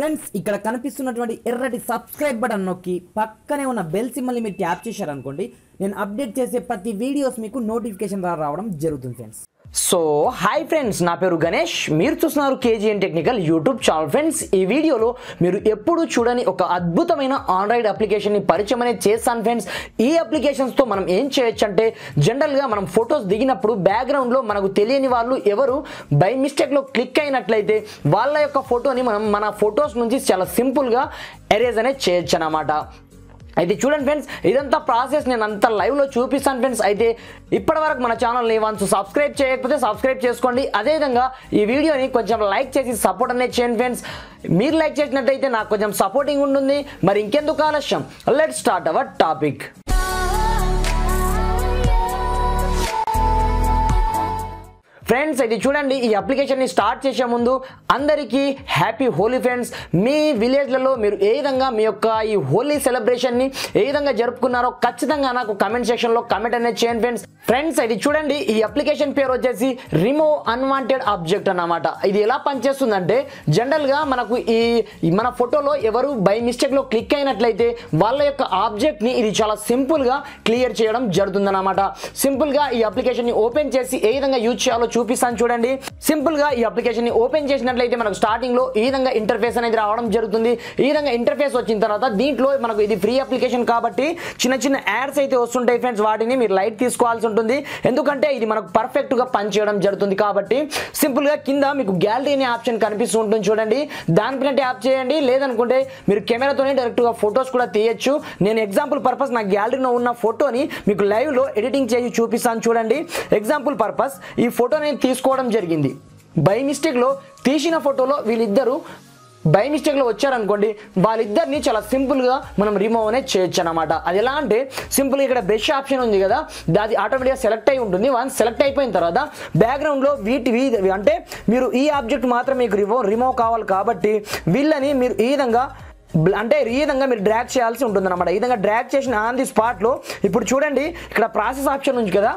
Friends ఇక్కడ కనిపిస్తున్నటువంటి ఎర్రటి సబ్స్క్రైబ్ బటన్ నొక్కి పక్కనే ఉన్న బెల్ సిమ్మల్ని మీరు ట్యాప్ చేశారనుకోండి నేను అప్డేట్ చేసే ప్రతి వీడియోస్ మీకు నోటిఫికేషన్ ద్వారా రావడం జరుగుతుంది ఫ్రెండ్స్. సో హాయ్ ఫ్రెండ్స్ నా పేరు గణేష్. మీరు చూస్తున్నారు KGN technical YouTube channel. Friends ఈ వీడియోలో మీరు ఎప్పుడు చూడని ఒక అద్భుతమైన ఆండ్రాయిడ్ అప్లికేషన్ని పరిచయం అనేది చేస్తాను ఫ్రెండ్స్ ఈ అప్లికేషన్స్తో మనం ఏం చేయొచ్చు అంటే జనరల్గా మనం ఫొటోస్ దిగినప్పుడు బ్యాక్గ్రౌండ్లో మనకు తెలియని వాళ్ళు ఎవరు బై మిస్టేక్లో క్లిక్ అయినట్లయితే వాళ్ళ యొక్క ఫోటోని మనం మన ఫొటోస్ నుంచి చాలా సింపుల్గా ఎరేజ్ అనేది చేయొచ్చు అన్నమాట. అయితే చూడండి ఫ్రెండ్స్ ఇదంతా ప్రాసెస్ నేను అంత లైవ్లో చూపిస్తాను ఫ్రెండ్స్. అయితే ఇప్పటివరకు మన ఛానల్ని వన్స్ సబ్స్క్రైబ్ చేయకపోతే సబ్స్క్రైబ్ చేసుకోండి. అదేవిధంగా ఈ వీడియోని కొంచెం లైక్ చేసి సపోర్ట్ అనేది చేయండి ఫ్రెండ్స్. మీరు లైక్ చేసినట్టయితే నాకు కొంచెం సపోర్టింగ్ ఉంటుంది. మరి ఇంకెందుకు ఆలస్యం? Let start our topic friends అయితే చూడండి ఈ అప్లికేషన్ని స్టార్ట్ చేసే ముందు అందరికీ హ్యాపీ హోలీ ఫ్రెండ్స్. మీ విలేజ్లలో మీరు ఏ విధంగా మీ యొక్క ఈ హోలీ సెలబ్రేషన్ని ఏ విధంగా జరుపుకున్నారో ఖచ్చితంగా నాకు కమెంట్ సెక్షన్లో కమెంట్ అనేది చేయండి ఫ్రెండ్స్. ఫ్రెండ్స్ ఇది చూడండి ఈ అప్లికేషన్ పేరు వచ్చేసి రిమూవ్ అన్వాంటెడ్ ఆబ్జెక్ట్ అన్నమాట. ఇది ఎలా పనిచేస్తుందంటే జనరల్గా మనకు ఈ మన ఫోటోలో ఎవరు బై మిస్టేక్లో క్లిక్ అయినట్లయితే వాళ్ళ యొక్క ఆబ్జెక్ట్ని ఇది చాలా సింపుల్గా క్లియర్ చేయడం జరుగుతుందన్నమాట. సింపుల్గా ఈ అప్లికేషన్ని ఓపెన్ చేసి ఏ విధంగా యూజ్ చేయాలో చూపిస్తాను చూడండి. సింపుల్గా ఈ అప్లికేషన్ని ఓపెన్ చేసినట్లయితే మనకు స్టార్టింగ్లో ఈ విధంగా ఇంటర్ఫేస్ అనేది రావడం జరుగుతుంది. ఈ విధంగా ఇంటర్ఫేస్ వచ్చిన తర్వాత దీంట్లో మనకు ఇది ఫ్రీ అప్లికేషన్ కాబట్టి చిన్న చిన్న యాడ్స్ అయితే వస్తుంటాయి ఫ్రెండ్స్ వాటిని మీరు లైట్ తీసుకోవాల్సి ఉంటుంది. ఎందుకంటే ఇది మనకు పర్ఫెక్ట్గా పనిచేయడం జరుగుతుంది కాబట్టి సింపుల్గా కింద మీకు గ్యాలరీ అనే ఆప్షన్ కనిపిస్తూ ఉంటుంది చూడండి. దానిపైన ట్యాప్ చేయండి. లేదనుకుంటే మీరు కెమెరాతోనే డైరెక్ట్గా ఫొటోస్ కూడా తీయచ్చు. నేను ఎగ్జాంపుల్ పర్పస్ నా గ్యాలరీలో ఉన్న ఫోటోని మీకు లైవ్లో ఎడిటింగ్ చేసి చూపిస్తాను చూడండి. ఎగ్జాంపుల్ పర్పస్ ఈ ఫోటో నేను తీసుకోవడం జరిగింది. బై మిస్టేక్లో తీసిన ఫోటోలో వీళ్ళిద్దరూ బై మిస్టేక్లో వచ్చారనుకోండి వాళ్ళిద్దరిని చాలా సింపుల్గా మనం రిమూవ్ అనేది చేయొచ్చు అనమాట అది ఎలా అంటే సింపుల్గా ఇక్కడ బ్రష్ ఆప్షన్ ఉంది కదా అది ఆటోమేటిక్గా సెలెక్ట్ అయి ఉంటుంది. వన్స్ సెలెక్ట్ అయిపోయిన తర్వాత బ్యాక్గ్రౌండ్లో వీటివి అంటే మీరు ఈ ఆబ్జెక్ట్ మాత్రం మీకు రిమూవ్ రిమూవ్ కావాలి కాబట్టి వీళ్ళని మీరు ఈ విధంగా అంటే ఈ విధంగా మీరు డ్రాగ్ చేయాల్సి ఉంటుంది అనమాట ఈ విధంగా డ్రాగ్ చేసిన ఆన్ ది స్పాట్లో ఇప్పుడు చూడండి ఇక్కడ ప్రాసెస్ ఆప్షన్ ఉంది కదా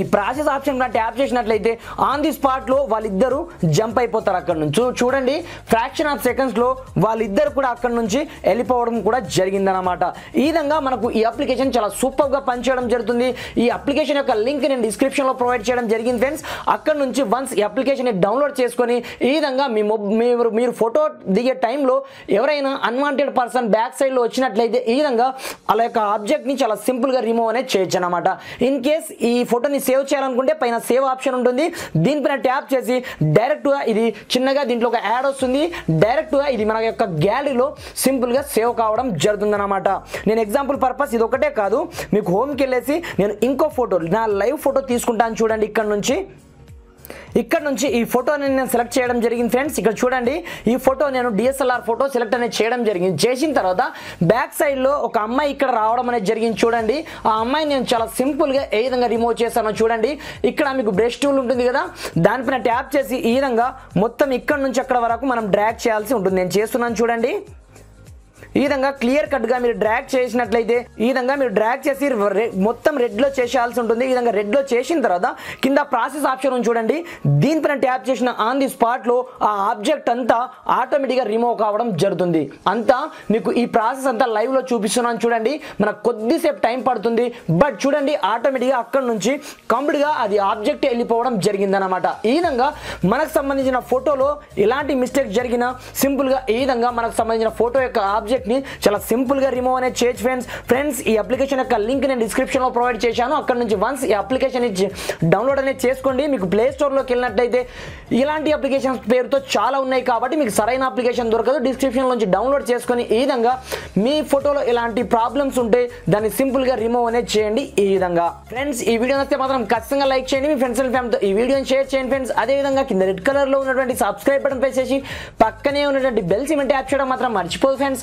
ఈ ప్రాసెస్ ఆప్షన్ కూడా ట్యాప్ చేసినట్లయితే ఆన్ ది స్పాట్లో వాళ్ళిద్దరూ జంప్ అయిపోతారు అక్కడ నుంచి. చూడండి ఫ్రాక్షన్ ఆఫ్ సెకండ్స్లో వాళ్ళిద్దరు కూడా అక్కడ నుంచి వెళ్ళిపోవడం కూడా జరిగిందనమాట ఈ విధంగా మనకు ఈ అప్లికేషన్ చాలా సూపర్గా పనిచేయడం జరుగుతుంది. ఈ అప్లికేషన్ యొక్క లింక్ నేను డిస్క్రిప్షన్లో ప్రొవైడ్ చేయడం జరిగింది ఫ్రెండ్స్ అక్కడ నుంచి వన్స్ ఈ అప్లికేషన్ని డౌన్లోడ్ చేసుకొని ఈ విధంగా మీ మీరు మీరు ఫోటో దిగే టైంలో ఎవరైనా అన్వాంటెడ్ పర్సన్ బ్యాక్ సైడ్లో వచ్చినట్లయితే ఈ విధంగా వాళ్ళ యొక్క ఆబ్జెక్ట్ని చాలా సింపుల్గా రిమూవ్ అనేది చేయొచ్చు అనమాట ఇన్ కేస్ ఈ ఫోటోని సేవ్ చేయాలనుకుంటే పైన సేవ్ ఆప్షన్ ఉంటుంది. దీనిపైన ట్యాప్ చేసి డైరెక్ట్గా ఇది చిన్నగా దీంట్లో ఒక యాడ్ వస్తుంది. డైరెక్ట్గా ఇది మన యొక్క గ్యాలరీలో సింపుల్గా సేవ్ కావడం జరుగుతుందన్నమాట. నేను ఎగ్జాంపుల్ పర్పస్ ఇది ఒకటే కాదు. మీకు హోమ్కి వెళ్ళేసి నేను ఇంకో ఫోటో నా లైవ్ ఫోటో తీసుకుంటాను చూడండి ఇక్కడ నుంచి. ఇక్కడ నుంచి ఈ ఫోటోని నేను సెలెక్ట్ చేయడం జరిగింది ఫ్రెండ్స్ ఇక్కడ చూడండి ఈ ఫోటో నేను డిఎస్ఎల్ఆర్ ఫోటో సెలెక్ట్ అనేది చేయడం జరిగింది. చేసిన తర్వాత బ్యాక్ సైడ్లో ఒక అమ్మాయి ఇక్కడ రావడం అనేది జరిగింది చూడండి. ఆ అమ్మాయి నేను చాలా సింపుల్గా ఏ విధంగా రిమూవ్ చేశానో చూడండి. ఇక్కడ మీకు బ్రష్ టూల్ ఉంటుంది కదా దానిపైన ట్యాప్ చేసి ఈ విధంగా మొత్తం ఇక్కడ నుంచి అక్కడ వరకు మనం డ్రాగ్ చేయాల్సి ఉంటుంది. నేను చేస్తున్నాను చూడండి. ఈ విధంగా క్లియర్ కట్గా మీరు డ్రాగ్ చేసినట్లయితే ఈ విధంగా మీరు డ్రాగ్ చేసి మొత్తం రెడ్లో చేసేయాల్సి ఉంటుంది. ఈ విధంగా రెడ్లో చేసిన తర్వాత కింద ప్రాసెస్ ఆప్షన్ ఉంది చూడండి. దీనిపైన ట్యాప్ చేసిన ఆన్ ది స్పాట్లో ఆ ఆబ్జెక్ట్ అంతా ఆటోమేటిక్గా రిమూవ్ కావడం జరుగుతుంది. అంతా మీకు ఈ ప్రాసెస్ అంతా లైవ్లో చూపిస్తున్నాను చూడండి. మనకు కొద్దిసేపు టైం పడుతుంది. బట్ చూడండి ఆటోమేటిక్గా అక్కడ నుంచి కంప్లీట్గా అది ఆబ్జెక్ట్ వెళ్ళిపోవడం జరిగిందనమాట ఈ విధంగా మనకు సంబంధించిన ఫోటోలో ఎలాంటి మిస్టేక్ జరిగినా సింపుల్గా ఈ విధంగా మనకు సంబంధించిన ఫోటో యొక్క ఆబ్జెక్ట్ ని చాలా సింపుల్గా రిమూవ్ అనేది చేయొచ్చు ఫ్రెండ్స్ ఫ్రెండ్స్ ఈ అప్లికేషన్ యొక్క లింక్ నేను డిస్క్రిప్షన్లో ప్రొవైడ్ చేశాను. అక్కడ నుంచి వన్స్ ఈ అప్లికేషన్ డౌన్లోడ్ అనేది చేసుకోండి. మీకు ప్లే స్టోర్లోకి వెళ్ళినట్టయితే ఇలాంటి అప్లికేషన్స్ పేరుతో చాలా ఉన్నాయి కాబట్టి మీకు సరైన అప్లికేషన్ దొరకదు. డిస్క్రిప్షన్ నుంచి డౌన్లోడ్ చేసుకొని ఈ విధంగా మీ ఫోటోలో ఎలాంటి ప్రాబ్లమ్స్ ఉంటే దాన్ని సింపుల్గా రిమూవ్ అనేది చేయండి ఈ విధంగా. ఫ్రెండ్స్ ఈ వీడియో నచ్చితే మాత్రం ఖచ్చితంగా లైక్ చేయండి. మీ ఫ్రెండ్స్ అండ్ ఫ్యామిలీతో ఈ వీడియోని షేర్ చేయండి ఫ్రెండ్స్ అదే విధంగా కింద రెడ్ కలర్లో ఉన్నటువంటి సబ్స్క్రైబ్ బటన్ ప్రెస్ చేసి పక్కనే ఉన్నటువంటి బెల్ సిమెంట్ యాప్ చేయడం మాత్రం మర్చిపోదు friends